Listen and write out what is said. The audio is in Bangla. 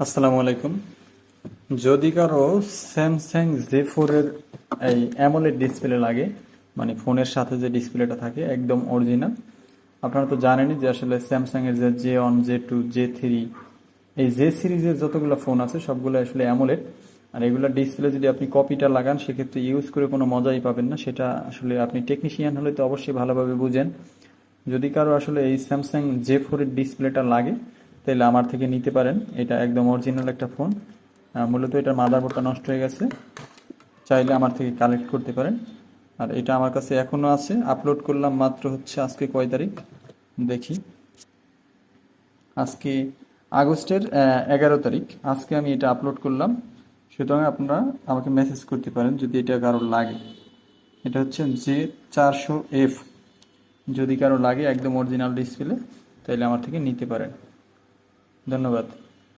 আসসালামু আলাইকুম। যদি কারও স্যামসাং জে ফোরের এই অ্যামোলেড ডিসপ্লে লাগে মানে ফোনের সাথে যে ডিসপ্লেটা থাকে, একদম অরিজিনাল আপনারা তো জানেনই যে আসলে স্যামসাংয়ের যে J one J two J three এই জে সিরিজের যতগুলো ফোন আছে, সবগুলো আসলে অ্যামোলেড আর এগুলো ডিসপ্লে যদি আপনি কপিটা লাগান, সেক্ষেত্রে ইউজ করে কোনো মজাই পাবেন না। সেটা আসলে আপনি টেকনিশিয়ান হলে তো অবশ্যই ভালোভাবে বুঝেন। যদি কারও আসলে এই স্যামসাং জে ফোরের ডিসপ্লেটা লাগে তাহলে আমার থেকে নিতে পারেন। এটা একদম অরিজিনাল একটা ফোন মূলত এটার মাদারবোর্ডটা নষ্ট হয়ে গেছে। চাইলে আমার থেকে কালেক্ট করতে পারেন। আর এটা আমার কাছে এখনও আছে। আপলোড করলাম মাত্র হচ্ছে আজকে কয় তারিখ? দেখি। আজকে আগস্টের এগারো তারিখ। আজকে আমি এটা আপলোড করলাম। সুতরাং আপনারা আমাকে মেসেজ করতে পারেন যদি এটা কারোর লাগে। এটা হচ্ছে জে চারশো এফ যদি কারও লাগে একদম অরিজিনাল ডিসপ্লে তাহলে আমার থেকে নিতে পারেন। ধন্যবাদ